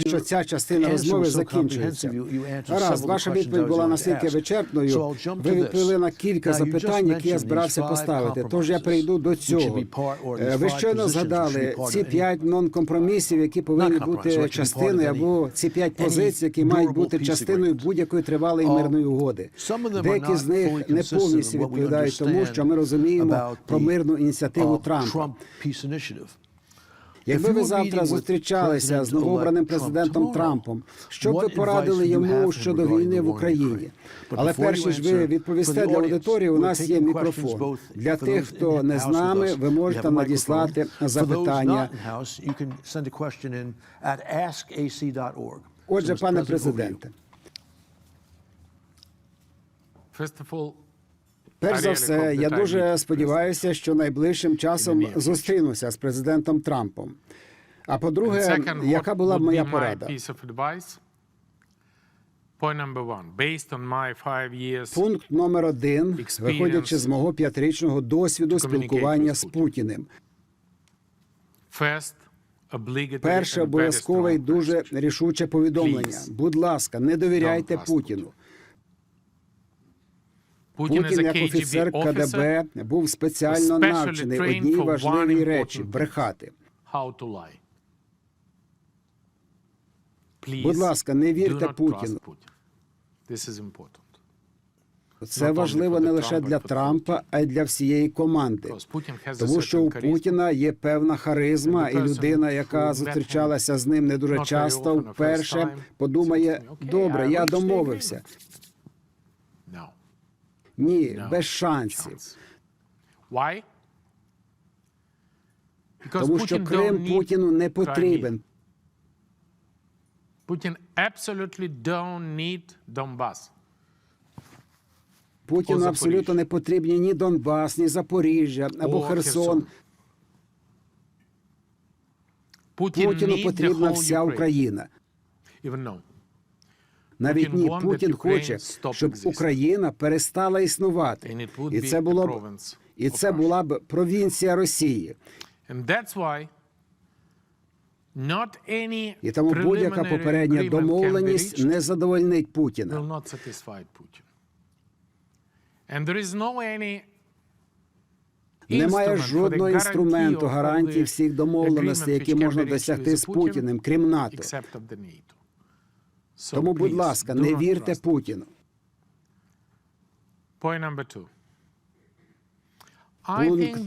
що ця частина розмови закінчується. Гаразд, ваша відповідь була настільки вичерпною. Ви відповіли на кілька запитань, які я збирався поставити. Тож я прийду до цього. Е, Ви щойно згадали ці п'ять нон-компромісів, які повинні бути частиною, або ці п'ять позицій, які мають бути частиною будь-якої тривалої мирної угоди. Деякі з них не повністю відповідають тому, що ми розуміємо про мирну ініціативу Трампа. Якби ви завтра зустрічалися з новообраним президентом Трампом, що б ви порадили йому щодо війни в Україні? Але перш ніж ви відповісте для аудиторії, у нас є мікрофон. Для тих, хто не з нами, ви можете надіслати запитання. Отже, пане президенте, перш за все, я дуже сподіваюся, що найближчим часом зустрінуся з президентом Трампом. А по-друге, яка була б моя порада? Пункт номер один, виходячи з мого п'ятирічного досвіду спілкування з Путіним. Перше обов'язкове і дуже рішуче повідомлення. Будь ласка, не довіряйте Путіну. Путін, як офіцер КДБ, був спеціально навчений одній важливій речі брехати. Будь ласка, не вірте Путіну. Це важливо не лише для Трампа, а й для всієї команди. Тому що у. Путіна є певна харизма, і людина, яка зустрічалася з ним не дуже часто, вперше подумає: says to me, "Okay, добре, я домовився. Agreement." No. Ні, без шансів. Тому що Крим Путіну не потрібен. Putin absolutely don't need Donbass. Путіну абсолютно не потрібні ні Донбас, ні Запоріжжя або Херсон. Путіну потрібна вся. Україна. Навіть ні, Путін хоче, щоб. Україна перестала існувати. І це було б і це була б провінція Росії. І тому будь-яка попередня домовленість не задовольнить Путіна. Немає жодного інструменту гарантії всіх домовленостей, які можна досягти з Путіним, крім НАТО. Тому, будь ласка, не вірте. Путіну. Пункт